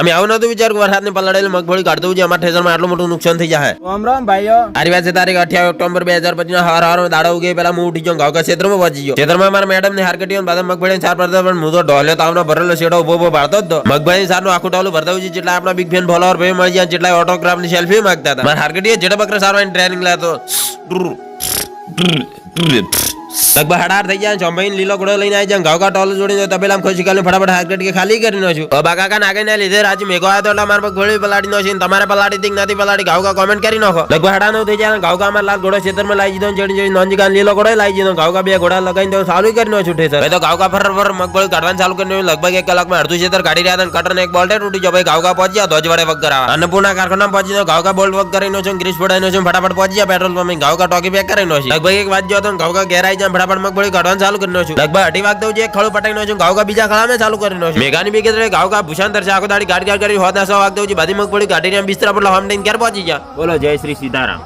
અમે આવું નતું વિચાર કે વરસાદની પલાળેલી મગફળી કાઢતું છે અમારા ઠેસરમાં આટલું મોટું નુકસાન થઈ જાય રામ રામ ભાઈઓ. આરી વાત છે તારીખ અઠ્યાવીસ ઓક્ટોબર બે હજાર પચીસ હાર હાર દાડો ઉગે પેલા હું ઉઠી જાઉં ગાવકા ક્ષેત્રમાં પહોંચી ગયો. ક્ષેત્રમાં મારા મેડમ ને હાર કટી બાદ મગફળી સાર પડતા પણ હું તો ઢોલે તાવનો ભરેલો શેડો ઊભો ઊભો પાડતો જ તો. મગફળી સારનું આખું ટોલું ભરતા છે જેટલા આપણા બિગ ફેન ફોલોવર ભાઈ મળી જાય જેટલા ઓટોગ્રાફની સેલ્ફી માંગતા હતા. મારા હાર કટીએ જેટા બકરા સારવાની ટ્રેનિંગ લાતો લગભગ હડાર થઈ જાય ચોંભાઈ લીલો ઘોડો લઈને આવી જાય ઘાવકા ટોલ જોડીને તબેલામ ખોશી કાલે ફટાફટ હાર્કેટ કે ખાલી કરી નો છું બાબા કાકા નાગે ને લીધે રાજ મેઘો આવ્યો તો એટલે મારા પર ગોળી પલાડી નો છે તમારે પલાડી હતી નથી પલાડી ઘાવકા કોમેન્ટ કરી નાખો. લગભગ હડા નો થઈ જાય ઘાવકા માં લાલ ઘોડો ક્ષેત્રમાં લાવી દીધો જેડી જેડી નોંજી કાન લીલો ઘોડો લાવી દીધો ઘાવકા બે ઘોડા લગાવી દો ચાલુ કરી નો છૂટે સર તો ઘાવકા ફર ફર મગફળી કાઢવાનું ચાલુ કરી લગભગ એક કલાકમાં અડધું ક્ષેત્ર કાઢી રહ્યા હતા કટર એક બોલ્ટે તૂટી જાય ભાઈ પહોંચી પહોંચ્યા ધોજ વડે વગ કરાવવા. અન્નપૂર્ણા કારખાના પહોંચી તો ઘાવકા બોલ્ટ વગ કરીને છું ગ્રીસ ફોડાઈ નો છું ફટાફટ પહોંચી ગયા પેટ્રોલ પંપ ઘાવકા ટોકી પેક કરીને છે લગભગ એક વાગ્યો હતો ઘાવકા ઘેરાઈ જાય ફટાફટ મગફળી કાઢવાનું ચાલુ કરીને છું લગભગ અઢી દઉં છે એક ખડો પટાઈને છું ઘાવકા બીજા ખળામાં ચાલુ કરીને છે મેઘાની બી કે ઘાવકા ભૂષાંતર છે, આખો ગાડી ગાડી કરી સો વાગતો છે બધી મગફળી કાઢીને બિસ્તરા પર હમ દઈને ક્યારે પહોંચી ગયા. બોલો, જય શ્રી સીતારામ.